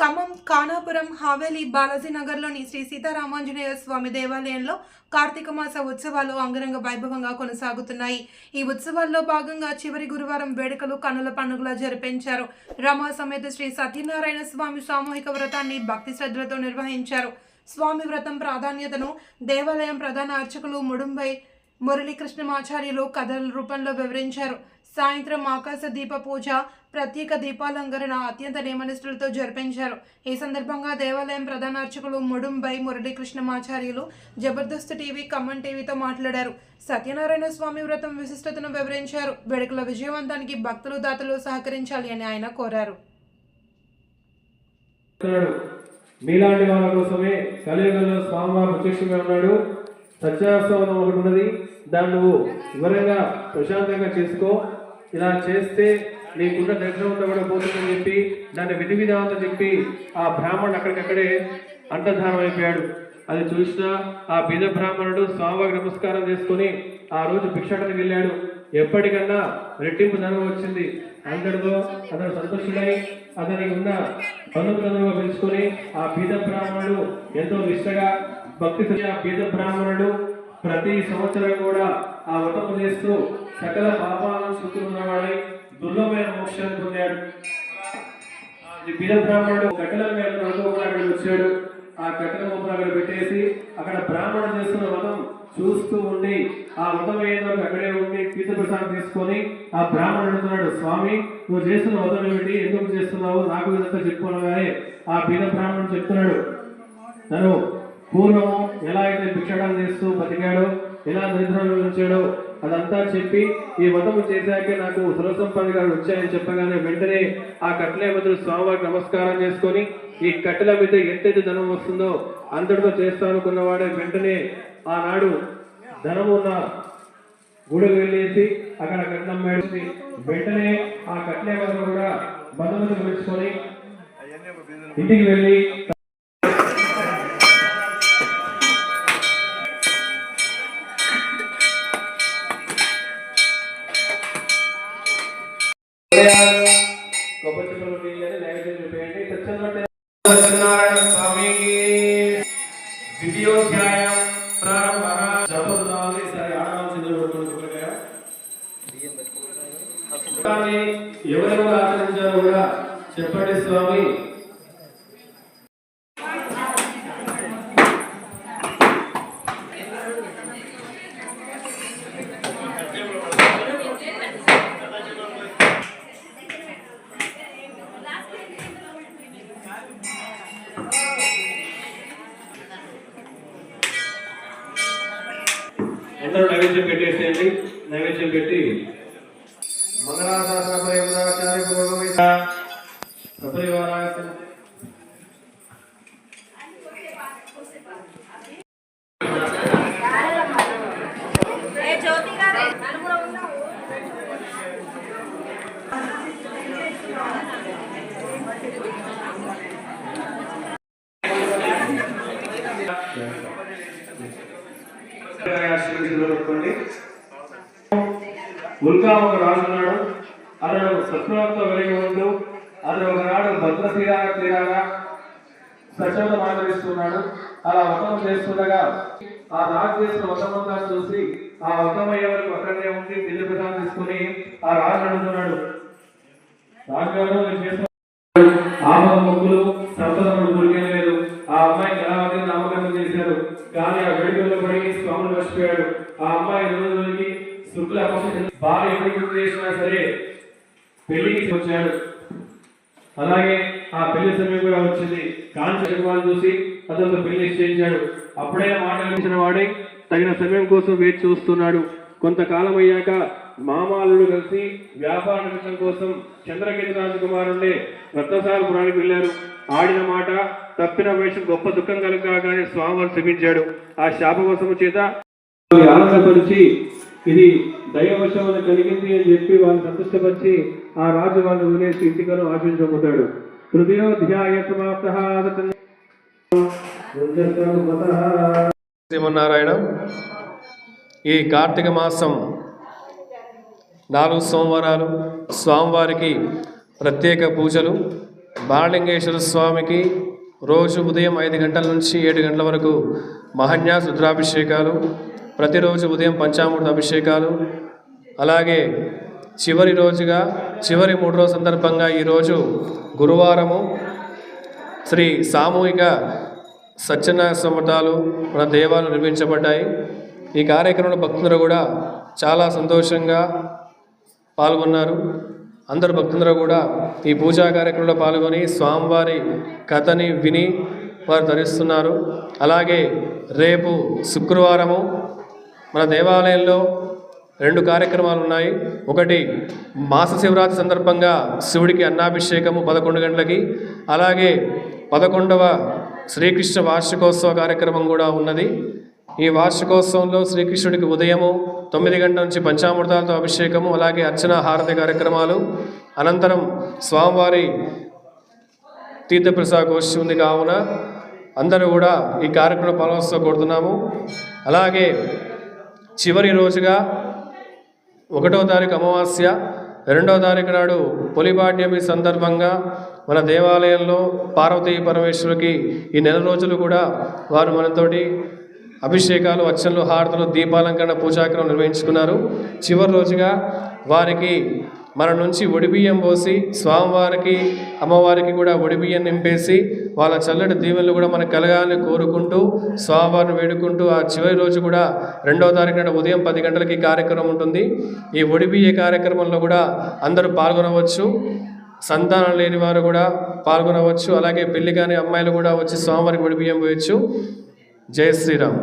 ఖమ్మం ఖానాపురం హావేలి బాలాజీ నగర్లోని శ్రీ సీతారామాంజనేయ స్వామి దేవాలయంలో కార్తీక మాస ఉత్సవాలు అంగరంగ వైభవంగా కొనసాగుతున్నాయి. ఈ ఉత్సవాల్లో భాగంగా చివరి గురువారం వేడుకలు కన్నుల పండుగలా జరిపించారు. రమా సమేత శ్రీ సత్యనారాయణ స్వామి సామూహిక వ్రతాన్ని భక్తి శ్రద్ధలతో నిర్వహించారు. స్వామి వ్రతం ప్రాధాన్యతను దేవాలయం ప్రధాన అర్చకులు ముడుంబై మురళీకృష్ణమాచార్యులు కథల రూపంలో వివరించారు. సాయంత్రం ఆకాశ దీప పూజ ప్రత్యేక దీపాలంకరణ అత్యంత నియమనిష్ఠులతో జరిపించారు. ఈ సందర్భంగా దేవాలయం ప్రధాన అర్చకులు ముడుంబై మురళీకృష్ణమాచార్యులు జబర్దస్త్ టీవీ ఖమ్మం టీవీతో మాట్లాడారు. సత్యనారాయణ స్వామి వ్రతం విశిష్టతను వివరించారు. వేడుకల విజయవంతానికి భక్తులు దాతలు సహకరించాలి అని ఆయన కోరారు. మీలాంటి వాళ్ళ కోసమే కలియుగంలో స్వామివారు ప్రత్యక్షంగా ఉన్నాడు. సత్యాస్తవం ఒకటి ఉన్నది దాన్ని నువ్వు వివరంగా ప్రశాంతంగా చేసుకో. ఇలా చేస్తే నీకున్న దర్శనం అంతా కూడా పోతుందని చెప్పి దాన్ని విధి విధానంతో చెప్పి ఆ బ్రాహ్మణుడు అక్కడికక్కడే అంతర్ధానం అయిపోయాడు. అది చూసిన ఆ బీద బ్రాహ్మణుడు స్వామివారికి నమస్కారం చేసుకొని ఆ రోజు భిక్షాటనకి వెళ్ళాడు. ఎప్పటికన్నా రెట్టింపు ధనం వచ్చింది. అందరితో అతను సంతోషుడై అతనికి ఉన్న బంధువులందరూ పెంచుకొని ఆ బీద బ్రాహ్మణుడు ఎంతో నిష్టగా భక్తి ఆ బ్రాహ్మణుడు ప్రతి సంవత్సరం కూడా ఆ వ్రతము చేస్తూ సకల పాపాలను చూస్తున్నవాడై దుర్లభమైన మోక్షాన్ని పొందాడు. బీద బ్రాహ్మణుడు కట్టెల మీద కూడా వచ్చాడు. ఆ కట్టెల మొత్తం అక్కడ పెట్టేసి అక్కడ బ్రాహ్మణుడు చేస్తున్న వ్రతం చూస్తూ ఉండి ఆ వ్రతం ఏదో అక్కడే ఉండి పీత ప్రసాదం తీసుకొని ఆ బ్రాహ్మణుడు అంటున్నాడు స్వామి నువ్వు చేస్తున్న వ్రతం ఏమిటి? ఎందుకు చేస్తున్నావు? నాకు ఇదంతా చెప్పుకోనగానే ఆ బీద బ్రాహ్మణుడు చెప్తున్నాడు తను పూర్వం ఎలా అయితే భిక్షాటం చేస్తూ బతికాడో ఎలా దరిద్రంలో ఉంచాడో అదంతా చెప్పి ఈ వ్రతము చేశాకే నాకు సురసంపదగా వచ్చాయని చెప్పగానే వెంటనే ఆ కట్టెల మీద స్వామివారికి నమస్కారం చేసుకొని ఈ కట్టెల మీద ఎంతైతే ధనం వస్తుందో అంతటితో చేస్తానుకున్నవాడే వెంటనే ఆనాడు ధనం ఉన్న గుడికి వెళ్ళేసి అక్కడ కట్నం మేడిసి వెంటనే ఆ కట్లే వరకు కూడా బంధువులు పెంచుకొని ఇంటికి వెళ్ళి కొబ్బరి చెప్పులు నీళ్ళని నైవేద్యం చూపేయండి సత్యనారాయణ స్వామికి ద్వితీయోధ్యాయం ప్రారంభ జపదాలి సరి ఎవరెవరు ఆచరించారు కూడా చెప్పండి స్వామి. అందరూ నైవేద్యం పెట్టేసేయండి. నైవేద్యం పెట్టి మంగళాశాసన పరివారాచార్య సపరివారాయ ఉల్కా ఒక రాజు ఉన్నాడు అతడు సత్వంతో వెలిగి ఉంటూ అతడు ఒకనాడు భద్ర తీరాన తీరాగా సచవతం ఆచరిస్తున్నాడు అలా వతం చేస్తుండగా ఆ రాజు చేసిన వతమంతా చూసి ఆ వతం అయ్యే వరకు అక్కడనే ఉండి బిల్లు ప్రధానం తీసుకుని ఆ రాజు అడుగుతున్నాడు. రాజుగారు చేసిన ఆపద ముగ్గులు సంపదములు దొరికేలేదు ఆ అమ్మాయికి ఎలా నామకరణం చేశారు కానీ ఆ వేడుకల్లో పడి స్వాములు మర్చిపోయాడు. ఆ అమ్మాయి రోజు దొరికి శుక్ల పక్ష భార్య ఎప్పుడు చేసినా సరే పెళ్ళికి వచ్చాడు. అలాగే ఆ పెళ్ళి సమయం కూడా వచ్చింది. కాంచ చక్రవాణి చూసి అతను పెళ్ళి నిశ్చయించాడు అప్పుడే మాట్లాడించిన వాడే తగిన సమయం కోసం వేచి చూస్తున్నాడు. కొంతకాలం అయ్యాక మామాలు కలిసి వ్యాపార నిమిషం కోసం చంద్రకేతు రాజకుమారుండే రత్నసారపురానికి వెళ్ళారు. ఆడిన మాట తప్పిన వేషం గొప్ప దుఃఖం కలగగానే స్వామివారు శ్రమించాడు ఆ శాప కోసం చేత ఆనందపరిచి ఇది దైవవశం కలిగింది అని చెప్పి వాళ్ళు సంతృష్టపరిచి ఆ రాజు వాళ్ళు వదిలేసి ఇంటికను ఆశించబోతాడు హృదయోధ్యాయ సమాప్త శ్రీమన్నారాయణ ఈ కార్తీక మాసం నాలుగు సోమవారాలు స్వామివారికి ప్రత్యేక పూజలు బాలలింగేశ్వర స్వామికి రోజు ఉదయం ఐదు గంటల నుంచి ఏడు గంటల వరకు మహన్యాస రుద్రాభిషేకాలు ప్రతిరోజు ఉదయం పంచామృత అభిషేకాలు. అలాగే చివరి రోజుగా చివరి మూడు రోజు సందర్భంగా ఈరోజు గురువారము శ్రీ సామూహిక సత్యనారాయణ సమటాలు మన దేవాలు నిర్మించబడ్డాయి ఈ కార్యక్రమంలో భక్తులు కూడా చాలా సంతోషంగా పాల్గొన్నారు. అందరు భక్తులందరూ కూడా ఈ పూజా కార్యక్రమంలో పాల్గొని స్వామివారి కథని విని వారు ధరిస్తున్నారు. అలాగే రేపు శుక్రవారము మన దేవాలయంలో రెండు కార్యక్రమాలు ఉన్నాయి. ఒకటి మాస శివరాత్రి సందర్భంగా శివుడికి అన్నాభిషేకము పదకొండు గంటలకి. అలాగే పదకొండవ శ్రీకృష్ణ వార్షికోత్సవ కార్యక్రమం కూడా ఉన్నది. ఈ వార్షికోత్సవంలో శ్రీకృష్ణుడికి ఉదయము తొమ్మిది గంటల నుంచి పంచామృతాలతో అభిషేకము అలాగే అర్చన హారతి కార్యక్రమాలు. అనంతరం స్వామివారి తీర్థప్రసాద గోష్ఠి ఉంది కావున అందరూ కూడా ఈ కార్యక్రమం పాల్గొస్తూ కోరుతున్నాము. అలాగే చివరి రోజుగా ఒకటో తారీఖు అమావాస్య రెండవ తారీఖు నాడు పొలిపాడ్యమి సందర్భంగా మన దేవాలయంలో పార్వతీ పరమేశ్వరుకి ఈ నెల రోజులు కూడా వారు మనతోటి అభిషేకాలు అర్చనలు హారతలు దీపాలంకరణ పూజాక్రమం నిర్వహించుకున్నారు. చివరి రోజుగా వారికి మన నుంచి ఒడిబియ్యం పోసి స్వామివారికి అమ్మవారికి కూడా ఒడిబియ్యం నింపేసి వాళ్ళ చల్లటి దీవెనలు కూడా మనకు కలగాలని కోరుకుంటూ స్వామివారిని వేడుకుంటూ ఆ చివరి రోజు కూడా రెండవ తారీఖున ఉదయం పది గంటలకి కార్యక్రమం ఉంటుంది. ఈ ఒడిబియ్య కార్యక్రమంలో కూడా అందరూ పాల్గొనవచ్చు. సంతానం లేని వారు కూడా పాల్గొనవచ్చు. అలాగే పెళ్ళి కాని అమ్మాయిలు కూడా వచ్చి స్వామివారికి ఒడిబియ్యం పోయచ్చు జై శ్రీరామ్.